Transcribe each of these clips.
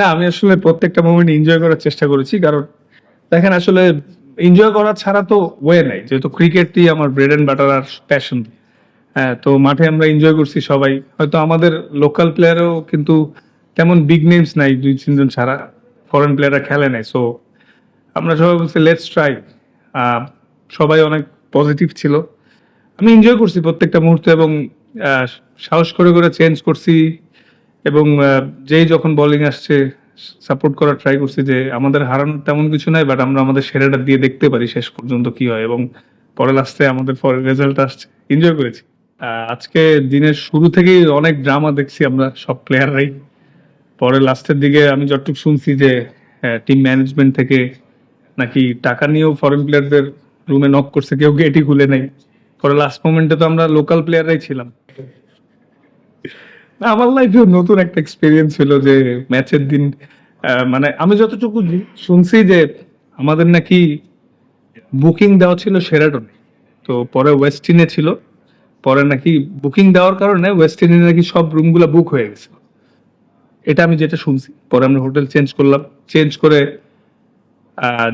না, আমি আসলে প্রত্যেকটা মোমেন্ট এনজয় করার চেষ্টা করেছি, কারণ দেখেন আসলে এনজয় করা ছাড়া তো ওয়ে নাই, যেহেতু ক্রিকেটই আমার ব্রেড অ্যান্ড বাটার আর প্যাশন হ্যাঁ তো মাঠে আমরা এনজয় করছি সবাই। হয়তো আমাদের লোকাল প্লেয়ারও কিন্তু তেমন বিগ নেমস নাই, দুই তিনজন ছাড়া ফরেন প্লেয়াররা খেলে নাই। সো আমরা সবাই বলছি লেটস ট্রাই সবাই অনেক পজিটিভ ছিল। আমি এনজয় করছি প্রত্যেকটা মুহূর্তে এবং সাহস করে করে চেঞ্জ করছি। এবং যেই যখন বলিং আসছে সাপোর্ট করার ট্রাই করছি যে আমাদের হারানোর তেমন কিছু নাই বাট আমরা আমাদের সেরাটা দিয়ে দেখতে পারি শেষ পর্যন্ত কি হয় এবং পরে লাস্টে আমাদের পরে রেজাল্ট আসছে। এনজয় করেছি। আজকে দিনের শুরু থেকেই অনেক ড্রামা দেখছি আমরা সব প্লেয়াররাই পরে লাস্টের দিকে আমি যতটুকু শুনছি যে টিম ম্যানেজমেন্ট থেকে নাকি টাকা নিয়েও ফরেন প্লেয়ারদের রুমে নক করছে, কেউ গেটই খুলে নেই। পরে লাস্ট মোমেন্টে তো আমরা লোকাল প্লেয়াররাই ছিলাম। আমার লাইফেও নতুন একটা এক্সপিরিয়েন্স ছিল যে ম্যাচের দিন মানে আমি যতটুকু শুনছি যে আমাদের নাকি বুকিং দেওয়া ছিল সেরাটনে তো পরে ওয়েস্টিনে ছিল। পরে নাকি বুকিং দেওয়ার কারণে ওয়েস্টিনে নাকি সব রুমগুলো বুক হয়ে গেছে। এটা আমি যেটা শুনছি, পরে আমরা হোটেল চেঞ্জ করলাম। চেঞ্জ করে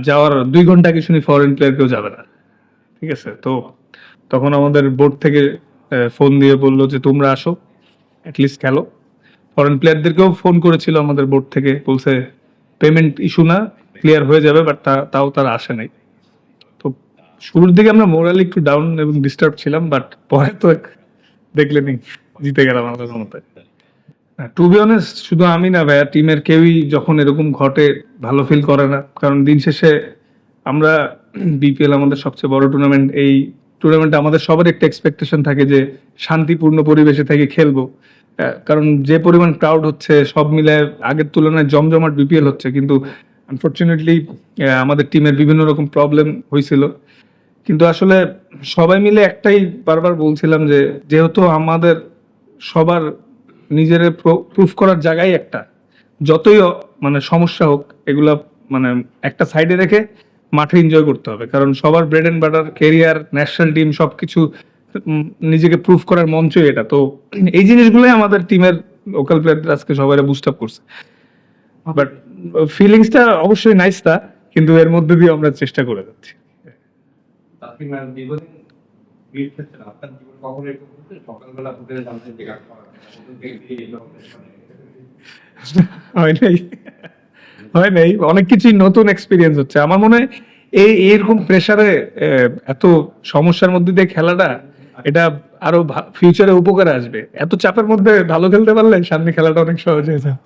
যাওয়ার দুই ঘণ্টা আগে শুনি ফরেন প্লেয়ার কেউ যাবে না। ঠিক আছে? তো তখন আমাদের বোর্ড থেকে ফোন দিয়ে বলল যে তোমরা আসো। অ্যাটলিস্ট খেলো। ফরেন প্লেয়ারদেরকেও ফোন করেছিল আমাদের বোর্ড থেকে, বলছে পেমেন্ট ইস্যু না ক্লিয়ার হয়ে যাবে বাট তাও তারা আসে নাই। তো শুরুর দিকে আমরা মোরালি একটু ডাউন এবং ডিস্টার্ব ছিলাম বাট পরে তো দেখলেনি, জিতে গেলাম আমাদের মতে। টু বি অনেস্ট শুধু আমি না ভাইয়া টিমের কেউই যখন এরকম ঘটে, ভালো ফিল করে না। কারণ দিন শেষে আমরা বিপিএল আমাদের সবচেয়ে বড় টুর্নামেন্ট এই টুর্নামেন্টে আমাদের সবার একটা এক্সপেকটেশন থাকে যে শান্তিপূর্ণ পরিবেশে থেকে খেলব। কারণ যে পরিমাণ ক্রাউড হচ্ছে, সব মিলে আগের তুলনায় জমজমাট বিপিএল হচ্ছে। কিন্তু আনফর্চুনেটলি আমাদের টিমের বিভিন্ন রকম প্রবলেম হয়েছিল। কিন্তু আসলে সবাই মিলে একটাই বারবার বলছিলাম যে, যেহেতু আমাদের সবার নিজের প্রুফ করার জায়গায় একটা। যতই মানে সমস্যা হোক, এগুলা মানে একটা সাইডে রেখে মাঠে এনজয় করতে হবে। কারণ সবার bread and butter career national team সবকিছু নিজেকে প্রুফ করার মঞ্চই এটা। তো এই জিনিসগুলোই আমাদের টিমের লোকাল প্লেয়ারদের আজকে সবাই বুস্ট আপ করছে। বাট ফিলিংসটা অবশ্যই নাইস তা কিন্তু এর মধ্যে দিয়ে আমরা চেষ্টা করে যাচ্ছি। হয় নাই। হয় নাই, অনেক কিছুই নতুন এক্সপিরিয়েন্স হচ্ছে। আমার মনে হয় এই এরকম প্রেসারে এত সমস্যার মধ্যে দিয়ে খেলাটা, এটা আরও ফিউচারে উপকারে আসবে। এত চাপের মধ্যে ভালো খেলতে পারলে সামনে খেলাটা অনেক সহজ হয়ে যায়